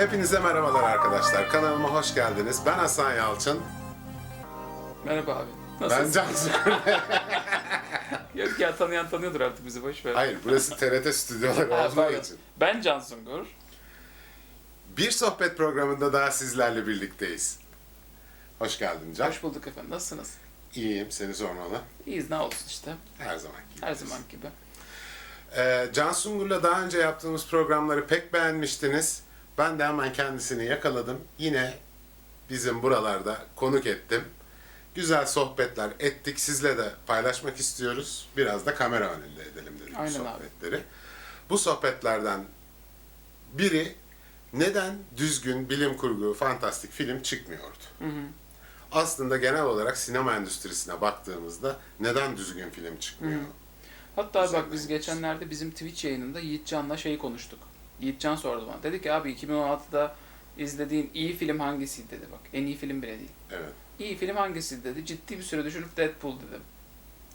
Hepinize merhabalar arkadaşlar. Kanalıma hoş geldiniz. Ben Hasan Yalçın. Merhaba abi. Ben Nasılsın? Cansu. Yok ya tanıyan tanıyordur artık bizi boş ver. Hayır, burası TRT stüdyoları Ha, olduğu pardon. için. Ben Can Sungur. Bir sohbet programında daha sizlerle birlikteyiz. Hoş geldin Can. Hoş bulduk efendim. Nasılsınız? İyiyim, seni sormalı. İyiyiz ne olsun işte. Her zaman gibi. Her zaman gibi. Ee, Can Sungur'la daha önce yaptığımız programları pek beğenmiştiniz. Ben de hemen kendisini yakaladım. Yine bizim buralarda konuk ettim. Güzel sohbetler ettik. Sizle de paylaşmak istiyoruz. Biraz da kamera önünde edelim dedik bu Aynen abi. sohbetleri. Bu sohbetlerden biri neden düzgün bilim kurgu, fantastik film çıkmıyordu? Aslında genel olarak sinema endüstrisine baktığımızda neden düzgün film çıkmıyor? Hatta Güzel bak biz geçenlerde bizim Twitch yayınında Yiğitcan'la şey konuştuk. Yiğitcan sordu bana. Dedi ki abi 2016'da izlediğin iyi film hangisiydi dedi bak. En iyi film bile değil. Evet, İyi film hangisiydi dedi. Ciddi bir süre düşünüp Deadpool dedim.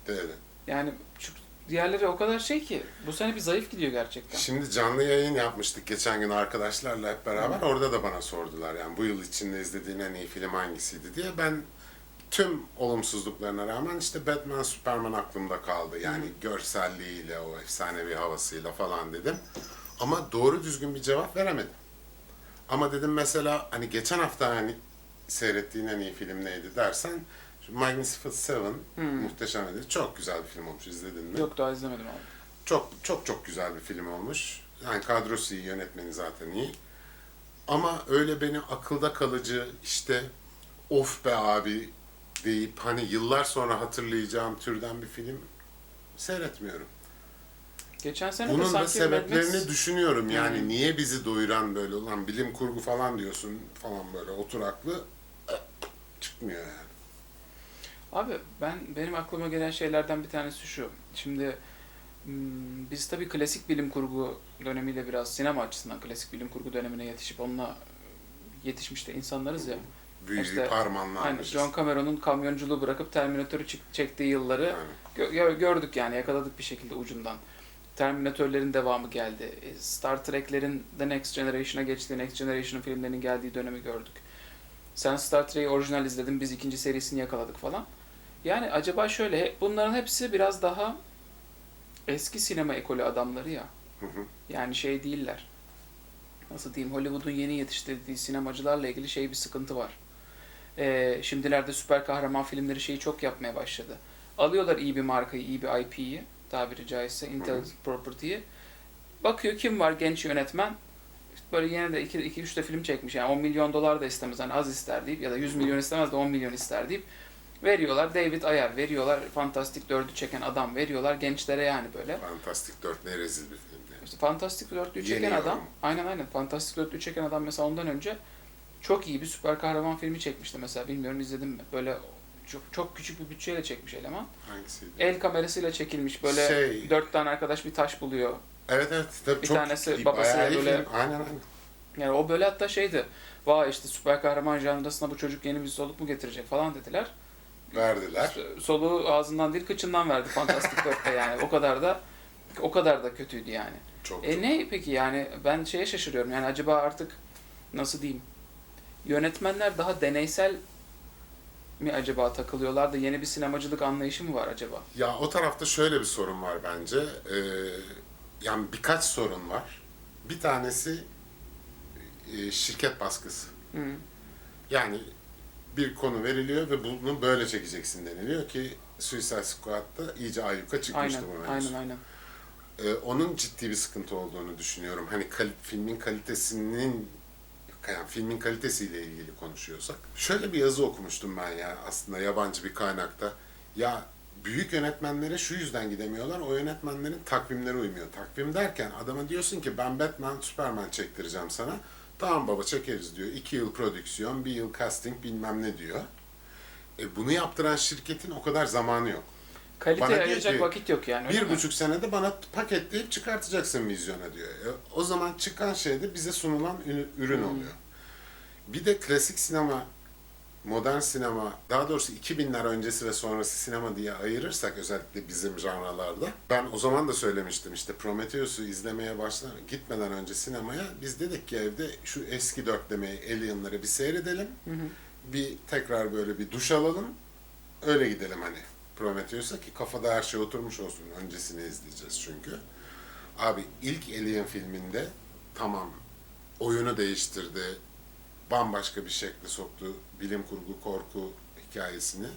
dedi. Yani şu diğerleri o kadar şey ki bu sene bir zayıf gidiyor gerçekten. Şimdi canlı yayın yapmıştık geçen gün arkadaşlarla hep beraber. Orada da bana sordular yani bu yıl içinde izlediğin en iyi film hangisiydi diye. Ben tüm olumsuzluklarına rağmen işte Batman, Superman aklımda kaldı. Yani görselliğiyle, o efsanevi havasıyla falan dedim. Ama doğru düzgün bir cevap veremedim. Ama dedim mesela hani geçen hafta hani seyrettiğin en iyi film neydi dersen Magnificent Seven muhteşem dedi. Çok güzel bir film olmuş izledin mi? Yok daha izlemedim abi. Çok çok çok güzel bir film olmuş. Yani kadrosu iyi, yönetmeni zaten iyi. Ama öyle beni akılda kalıcı işte of be abi deyip hani yıllar sonra hatırlayacağım türden bir film seyretmiyorum. Geçen sene de Bunun da sanki sebeplerini Mad Max- düşünüyorum. Yani Hmm. niye bizi doyuran böyle ulan bilim kurgu falan diyorsun falan böyle oturaklı çıkmıyor yani. Abi ben benim aklıma gelen şeylerden bir tanesi şu. Şimdi hmm, biz tabii klasik bilim kurgu dönemiyle biraz sinema açısından klasik bilim kurgu dönemine yetişip onunla yetişmiş de insanlarız ya. Büyüyü İşte, parmanla Aynen John Cameron'un kamyonculuğu bırakıp Terminator'u çektiği yılları gö- gördük yani yakaladık bir şekilde ucundan. Terminatörlerin devamı geldi. E, Star Trek'lerin The Next Generation'a geçtiği, Next Generation'ın filmlerinin geldiği dönemi gördük. Sen Star Trek'i orijinal izledin, biz ikinci serisini yakaladık falan. Yani acaba şöyle, bunların hepsi biraz daha eski sinema ekolü adamları ya. Hı hı. Yani şey değiller. Nasıl diyeyim, Hollywood'un yeni yetiştirdiği sinemacılarla ilgili şey bir sıkıntı var. Ee, şimdilerde süper kahraman filmleri şeyi çok yapmaya başladı. Alıyorlar iyi bir markayı, iyi bir IP'yi, tabiri caizse, intellectual property'yi. Bakıyor kim var genç yönetmen, İşte böyle yine de 2-3 de film çekmiş yani 10 milyon dolar da istemez hani az ister deyip ya da 100 milyon istemez de 10 milyon ister deyip veriyorlar. David Ayer veriyorlar. Fantastic 4'ü çeken adam veriyorlar gençlere yani böyle. Fantastic 4 ne rezil bir filmdi. İşte Fantastic 4'lüğü çeken Yeni adam, yorum. aynen aynen Fantastic 4'lüğü çeken adam mesela ondan önce çok iyi bir süper kahraman filmi çekmişti mesela bilmiyorum izledim mi? Böyle çok, çok küçük bir bütçeyle çekmiş eleman. Hangisiydi? El kamerasıyla çekilmiş böyle Şey- dört tane arkadaş bir taş buluyor. Evet evet. Tabii Bir çok tanesi iyi, babasıyla bayağı iyi böyle- film. Aynen aynen. Yani o böyle hatta şeydi. Vay işte süper kahraman janrasına bu çocuk yeni bir soluk mu getirecek falan dediler. Verdiler. İşte soluğu ağzından değil kıçından verdi Fantastic 4'te yani. O kadar da o kadar da kötüydü yani. Çok E çok. ne peki yani ben şeye şaşırıyorum yani acaba artık nasıl diyeyim yönetmenler daha deneysel mi acaba takılıyorlar da yeni bir sinemacılık anlayışı mı var acaba? Ya o tarafta şöyle bir sorun var bence. Ee, yani birkaç sorun var. Bir tanesi e, şirket baskısı. Hı. Yani bir konu veriliyor ve bunu böyle çekeceksin deniliyor ki Suicide Squad'da iyice ayyuka çıkmıştı Aynen, bu mevzu. aynen, aynen. Ee, onun ciddi bir sıkıntı olduğunu düşünüyorum. Hani kal- filmin kalitesinin yani filmin kalitesiyle ilgili konuşuyorsak. Şöyle bir yazı okumuştum ben ya aslında yabancı bir kaynakta. Ya büyük yönetmenlere şu yüzden gidemiyorlar. O yönetmenlerin takvimleri uymuyor. Takvim derken adama diyorsun ki ben Batman, Superman çektireceğim sana. Tamam baba çekeriz diyor. İki yıl prodüksiyon, bir yıl casting bilmem ne diyor. E, bunu yaptıran şirketin o kadar zamanı yok. Bana Kalite diyor ayıracak ki, vakit yok yani. Bir mi? buçuk senede bana paketleyip çıkartacaksın vizyona diyor. E, o zaman çıkan şey de bize sunulan ürün Hmm. oluyor. Bir de klasik sinema modern sinema, daha doğrusu 2000'ler öncesi ve sonrası sinema diye ayırırsak özellikle bizim janralarda. Ben o zaman da söylemiştim işte Prometheus'u izlemeye başlar gitmeden önce sinemaya biz dedik ki evde şu eski dörtlemeyi Alien'ları bir seyredelim. Bir tekrar böyle bir duş alalım. Öyle gidelim hani Prometheus'a ki kafada her şey oturmuş olsun. Öncesini izleyeceğiz çünkü. Abi ilk Alien filminde tamam oyunu değiştirdi. Bambaşka bir şekle soktu bilim kurgu korku hikayesini.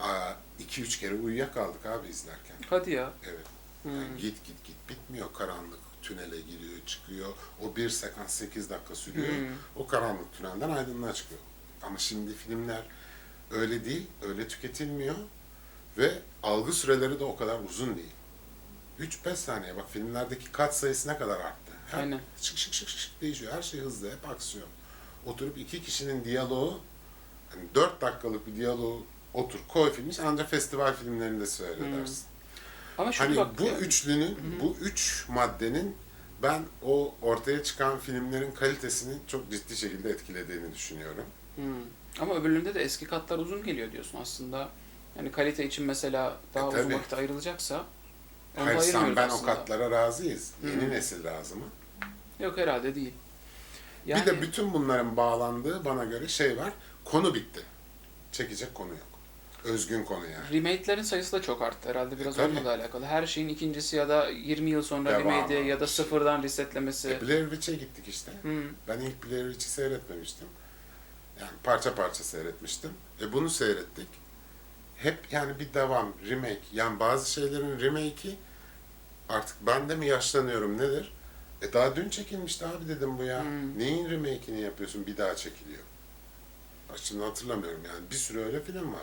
Aa, iki üç kere uyuyakaldık abi izlerken. Hadi ya. Evet. Yani git git git bitmiyor karanlık. Tünele giriyor, çıkıyor. O bir sekans 8 dakika sürüyor. Hmm. O karanlık tünelden aydınlığa çıkıyor. Ama şimdi filmler öyle değil, öyle tüketilmiyor. Ve algı süreleri de o kadar uzun değil. 3-5 saniye bak filmlerdeki kat sayısı ne kadar arttı. Her, Aynen. Şık şık şık şık değişiyor. Her şey hızlı, hep aksiyon. Oturup iki kişinin diyaloğu, hani 4 dakikalık bir diyaloğu otur koy filmi ancak festival filmlerinde seyredersin. Ama şunu Hani bak bu ya, üçlünün, bu üç maddenin ben o ortaya çıkan filmlerin kalitesini çok ciddi şekilde etkilediğini düşünüyorum. Hmm. Ama öbürlerinde de eski katlar uzun geliyor diyorsun aslında. Yani kalite için mesela daha E, uzun tabii. vakit ayrılacaksa onu Hayır sen ben o aslında. katlara razıyız. Yeni Hı. nesil lazım. mı? Yok herhalde değil. Yani, Bir de bütün bunların bağlandığı bana göre şey var. Konu bitti. Çekecek konu yok. Özgün konu yani. Remake'lerin sayısı da çok arttı herhalde biraz E, tabii. onunla da alakalı. Her şeyin ikincisi ya da 20 yıl sonra remake'i ya da sıfırdan resetlemesi. E, Blair Witch'e gittik işte. Hmm. Ben ilk Blair Witch'i seyretmemiştim. Yani parça parça seyretmiştim. E bunu seyrettik. Hep yani bir devam, remake. Yani bazı şeylerin remake'i artık ben de mi yaşlanıyorum nedir? E daha dün çekilmişti abi dedim bu ya. Hmm. Neyin remake'ini yapıyorsun bir daha çekiliyor. Şimdi hatırlamıyorum yani bir sürü öyle film var.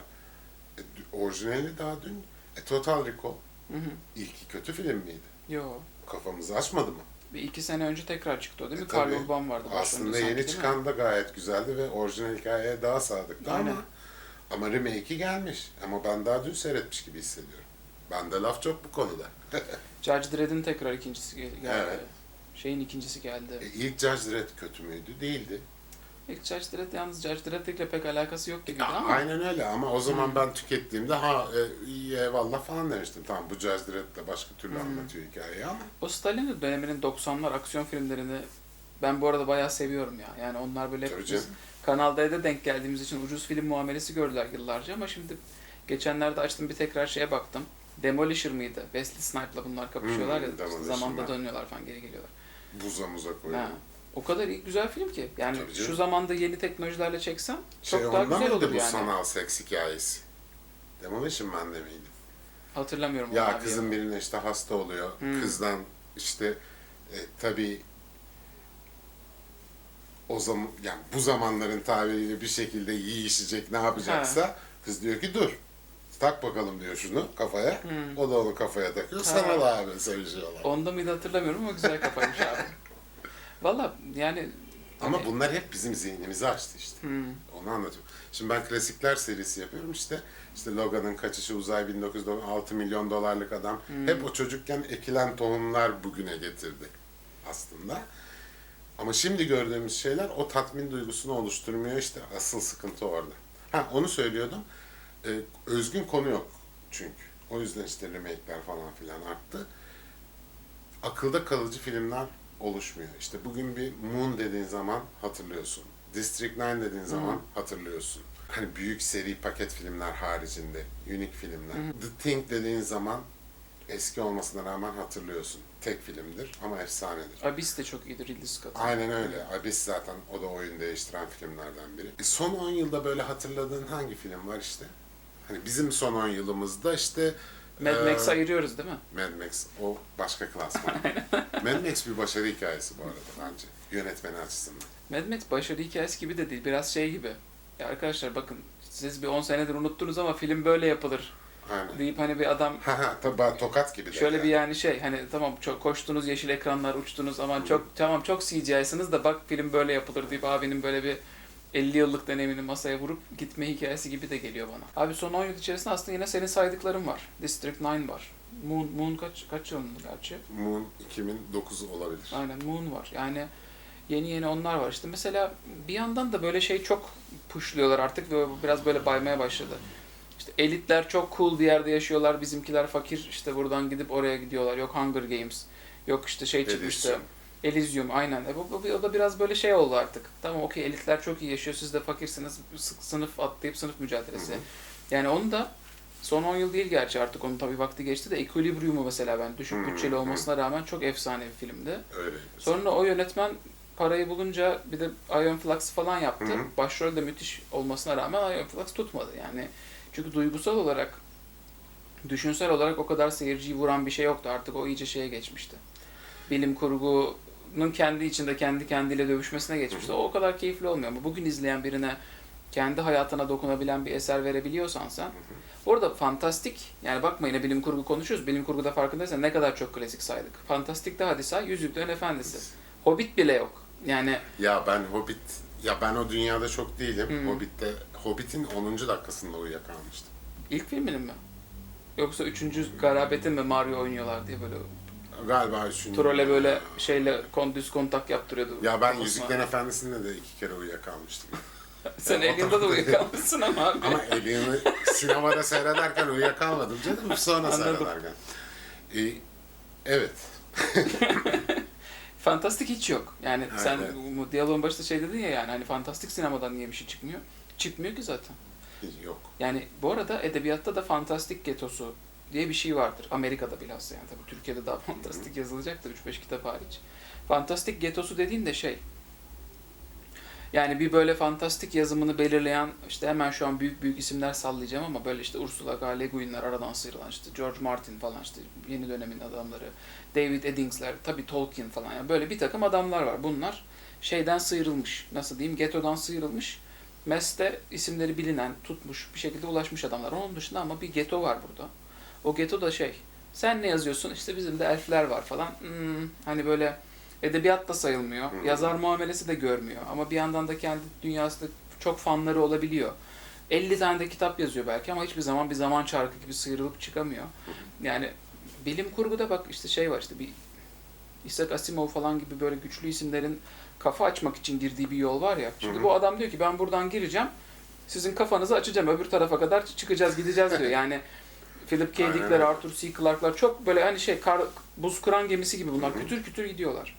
E, orijinali daha dün. E, Total Recall Hı hı. ilki kötü film miydi? Yo. Kafamızı açmadı mı? Bir iki sene önce tekrar çıktı o değil mi? E, Karl. Urban vardı. Aslında sanki, yeni mi? çıkan da gayet güzeldi ve orijinal hikayeye daha sadıktı Aynen. ama ama remake'i gelmiş. Ama ben daha dün seyretmiş gibi hissediyorum. Bende laf çok bu konuda. Judge Dredd'in tekrar ikincisi gel- geldi. Evet. Şeyin ikincisi geldi. E, ilk Judge Dredd kötü müydü? Değildi. İlk Judge Dredd yalnız Judge Dredd'le pek alakası yok gibiydi Ya, ama. Aynen öyle ama o zaman Hmm. ben tükettiğimde ha e, iyi eyvallah falan demiştim. Tamam bu Judge Dredd de başka türlü Hmm. anlatıyor hikayeyi ama O Stalin döneminin 90'lar aksiyon filmlerini ben bu arada bayağı seviyorum ya. Yani onlar böyle Tabii biz canım. Kanal D'de denk geldiğimiz için ucuz film muamelesi gördüler yıllarca ama şimdi geçenlerde açtım bir tekrar şeye baktım. Demolisher mıydı? Wesley Snipes'la bunlar kapışıyorlar Hmm, ya. işte Demolisher zamanda dönüyorlar falan geri geliyorlar. buza muza Ha. koyuyor. O kadar iyi, güzel film ki. Yani Tabii canım. şu zamanda yeni teknolojilerle çeksen çok Şey daha ondan güzel mıydı olur bu yani. sanal seks hikayesi? Demolition Man'de miydi? Hatırlamıyorum onu Ya abi kızın birine işte hasta oluyor. Hmm. Kızdan işte e, tabii o zaman yani bu zamanların tabiriyle bir şekilde yiyişecek ne yapacaksa kız diyor ki dur. Tak bakalım diyor şunu kafaya. Hmm. O da onu kafaya takıyor. Ha. Sana da abi sevişiyorlar. Onda mıydı hatırlamıyorum ama güzel kafaymış abi. Valla yani Ama hani- bunlar hep bizim zihnimizi açtı işte. Hmm. Onu anlatıyorum. Şimdi ben klasikler serisi yapıyorum işte. İşte Logan'ın kaçışı uzay 1906 milyon dolarlık adam. Hmm. Hep o çocukken ekilen tohumlar bugüne getirdi aslında. Ama şimdi gördüğümüz şeyler o tatmin duygusunu oluşturmuyor işte asıl sıkıntı orada. Ha onu söylüyordum. Ee, özgün konu yok çünkü. O yüzden işte remake'ler falan filan arttı. Akılda kalıcı filmler oluşmuyor. İşte bugün bir Moon dediğin zaman hatırlıyorsun. District 9 dediğin zaman hatırlıyorsun. Hani büyük seri paket filmler haricinde, unique filmler. The Thing dediğin zaman eski olmasına rağmen hatırlıyorsun. Tek filmdir ama efsanedir. Abyss de çok iyidir Ridley Scott'ın. Aynen öyle. Abyss zaten o da oyun değiştiren filmlerden biri. E, son 10 yılda böyle hatırladığın hangi film var işte? Hani bizim son 10 yılımızda işte Mad eee, Max'i ayırıyoruz değil mi? Mad Max o başka klasman. Mad Max bir başarı hikayesi bu arada bence. Yönetmeni açısından. Mad Max başarı hikayesi gibi de değil. Biraz şey gibi. Ya arkadaşlar bakın siz bir 10 senedir unuttunuz ama film böyle yapılır Aynen. deyip hani bir adam Ha ha tabii tokat gibi de. şöyle bir yani şey hani tamam çok koştunuz yeşil ekranlar uçtunuz aman çok tamam çok CGI'sınız da bak film böyle yapılır deyip abinin böyle bir 50 yıllık deneyimini masaya vurup gitme hikayesi gibi de geliyor bana. Abi son 10 yıl içerisinde aslında yine senin saydıkların var. District 9 var. Moon, Moon kaç, kaç yılında gerçi? Moon 2009 olabilir. Aynen Moon var. Yani Yeni yeni onlar var. İşte mesela bir yandan da böyle şey çok pushluyorlar artık ve biraz böyle baymaya başladı. Elitler çok cool bir yerde yaşıyorlar. Bizimkiler fakir işte buradan gidip oraya gidiyorlar. Yok Hunger Games. Yok işte şey çıkmıştı. Elysium. Aynen. E bu, bu, o da biraz böyle şey oldu artık. Tamam okey elitler çok iyi yaşıyor. Siz de fakirsiniz. Sınıf atlayıp sınıf mücadelesi. Hı hı. Yani onu da son 10 yıl değil gerçi artık onun tabii vakti geçti de Equilibrium'u mesela ben düşük bütçeli olmasına rağmen çok efsane bir filmdi. Öyle. Sonra o yönetmen parayı bulunca bir de Iron Flux falan yaptı. Hı hı. Başrol de müthiş olmasına rağmen Iron Flux tutmadı. Yani çünkü duygusal olarak düşünsel olarak o kadar seyirciyi vuran bir şey yoktu. Artık o iyice şeye geçmişti. Bilim kurgunun kendi içinde kendi kendiyle dövüşmesine geçmişti. O o kadar keyifli olmuyor ama bugün izleyen birine kendi hayatına dokunabilen bir eser verebiliyorsan sen. Orada fantastik, yani bakma yine bilim kurgu konuşuyoruz. Bilim kurguda farkındaysan ne kadar çok klasik saydık. Fantastikte hadi say, Yüzüklerin Efendisi. Hobbit bile yok. Yani Ya ben Hobbit, ya ben o dünyada çok değilim. Hı. Hobbit'te, Hobbit'in 10. dakikasında uyuyakalmıştım. ilk filminin mi? Yoksa üçüncü garabetin mi Mario oynuyorlar diye böyle Galiba üçüncü. trole böyle şeyle kon, düz kontak yaptırıyordu. Ya ben. Yüzüklerin Efendisi'nde de iki kere uyuyakalmıştım. Sen Ya, o Alien'da da uyuyakalmışsın ama abi. Ama Alien'ı sinemada seyrederken uyuyakalmadım canım. Sonra Anladım. seyrederken. Ee, evet. Fantastik hiç yok. Yani Evet, sen bu diyaloğun başında şey dedin ya yani hani fantastik sinemadan niye bir şey çıkmıyor? Çıkmıyor ki zaten. Yok. Yani bu arada edebiyatta da fantastik getosu diye bir şey vardır. Amerika'da bilhassa yani tabii Türkiye'de daha fantastik yazılacaktır 3-5 kitap hariç. Fantastik getosu dediğin de şey. Yani bir böyle fantastik yazımını belirleyen işte hemen şu an büyük büyük isimler sallayacağım ama böyle işte Ursula K. Le Guin'ler aradan sıyrılan işte George Martin falan işte yeni dönemin adamları. David Eddings'ler tabii Tolkien falan yani böyle bir takım adamlar var. Bunlar şeyden sıyrılmış. Nasıl diyeyim? Getodan sıyrılmış. MES'te isimleri bilinen, tutmuş, bir şekilde ulaşmış adamlar. Onun dışında ama bir geto var burada. O geto da şey, sen ne yazıyorsun? İşte bizim de elfler var falan. Hmm, hani böyle edebiyat da sayılmıyor. Hı. Yazar muamelesi de görmüyor. Ama bir yandan da kendi dünyasında çok fanları olabiliyor. 50 tane de kitap yazıyor belki ama hiçbir zaman bir zaman çarkı gibi sıyrılıp çıkamıyor. Yani bilim kurguda bak işte şey var işte bir Isaac Asimov falan gibi böyle güçlü isimlerin kafa açmak için girdiği bir yol var ya. Şimdi Hı hı. bu adam diyor ki ben buradan gireceğim. Sizin kafanızı açacağım. Öbür tarafa kadar çıkacağız, gideceğiz diyor. Yani Philip K. Dick'ler. Arthur C. Clarke'lar çok böyle hani şey kar, buz kıran gemisi gibi bunlar. Kütür kütür gidiyorlar.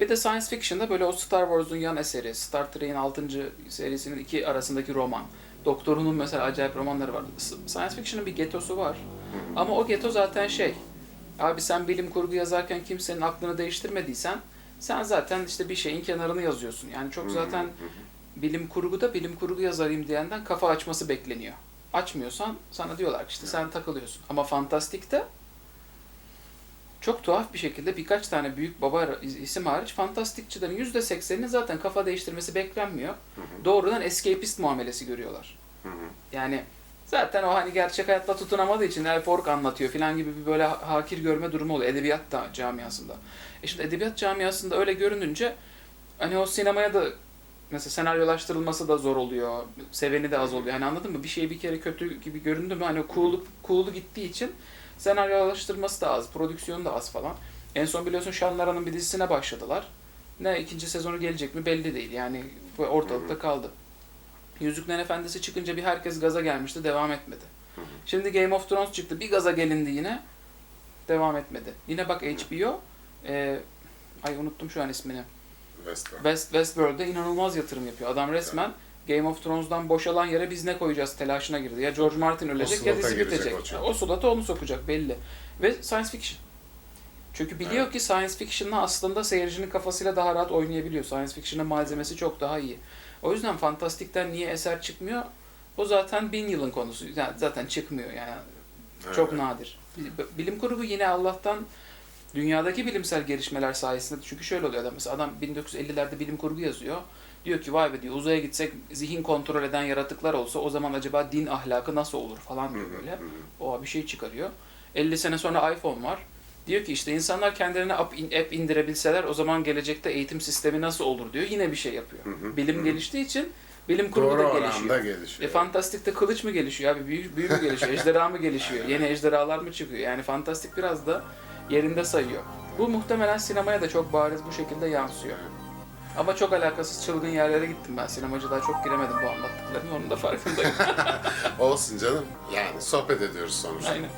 Bir de science fiction'da böyle o Star Wars'un yan eseri, Star Trek'in 6. serisinin iki arasındaki roman. Doktor Who'nun mesela acayip romanları var. Science fiction'ın bir getosu var. Ama o geto zaten şey. Abi sen bilim kurgu yazarken kimsenin aklını değiştirmediysen sen zaten işte bir şeyin kenarını yazıyorsun. Yani çok zaten bilim kurguda bilim kurgu yazarıyım diyenden kafa açması bekleniyor. Açmıyorsan sana diyorlar ki işte sen takılıyorsun. Ama fantastikte çok tuhaf bir şekilde birkaç tane büyük baba isim hariç fantastikçilerin %80'inin zaten kafa değiştirmesi beklenmiyor. Doğrudan escapist muamelesi görüyorlar. Yani zaten o hani gerçek hayatta tutunamadığı için Elfork anlatıyor falan gibi bir böyle hakir görme durumu oluyor edebiyat da camiasında. E şimdi edebiyat camiasında öyle görününce hani o sinemaya da mesela senaryolaştırılması da zor oluyor. Seveni de az oluyor. Hani anladın mı? Bir şey bir kere kötü gibi göründü mü hani cool'u, cool'u gittiği için senaryolaştırması da az, prodüksiyonu da az falan. En son biliyorsun Şanlara'nın bir dizisine başladılar. Ne ikinci sezonu gelecek mi belli değil. Yani ortalıkta kaldı. Yüzüklerin Efendisi çıkınca bir herkes gaza gelmişti, devam etmedi. Hı hı. Şimdi Game of Thrones çıktı, bir gaza gelindi yine, devam etmedi. Yine bak HBO, e, ay unuttum şu an ismini. Westworld. West, Westworld'e inanılmaz yatırım yapıyor. Adam resmen Game of Thrones'dan boşalan yere biz ne koyacağız telaşına girdi. Ya George Martin ölecek ya dizi bitecek. o. O slota onu sokacak belli. Ve science fiction. Çünkü biliyor Evet. ki science fiction'la aslında seyircinin kafasıyla daha rahat oynayabiliyor. Science fiction'ın malzemesi çok daha iyi. O yüzden fantastikten niye eser çıkmıyor? O zaten bin yılın konusu. Yani zaten çıkmıyor yani. Çok Evet. nadir. Bilim kurgu yine Allah'tan dünyadaki bilimsel gelişmeler sayesinde çünkü şöyle oluyor adam mesela adam 1950'lerde bilim kurgu yazıyor. Diyor ki vay be diyor uzaya gitsek zihin kontrol eden yaratıklar olsa o zaman acaba din ahlakı nasıl olur falan diyor böyle. O bir şey çıkarıyor. 50 sene sonra iPhone var. Diyor ki işte insanlar kendilerine app, in- app indirebilseler o zaman gelecekte eğitim sistemi nasıl olur diyor. Yine bir şey yapıyor. Hı hı, Bilim hı geliştiği için bilim kurgu Doğru da gelişiyor. gelişiyor. E fantastikte kılıç mı gelişiyor abi? Büyü, büyü mü gelişiyor? Ejderha mı gelişiyor? Yeni ejderhalar mı çıkıyor? Yani fantastik biraz da yerinde sayıyor. Bu muhtemelen sinemaya da çok bariz bu şekilde yansıyor. Ama çok alakasız çılgın yerlere gittim ben. Sinemacılığa çok giremedim bu anlattıklarının. Onun da farkındayım. Olsun canım. Yani sohbet ediyoruz sonuçta. Aynen.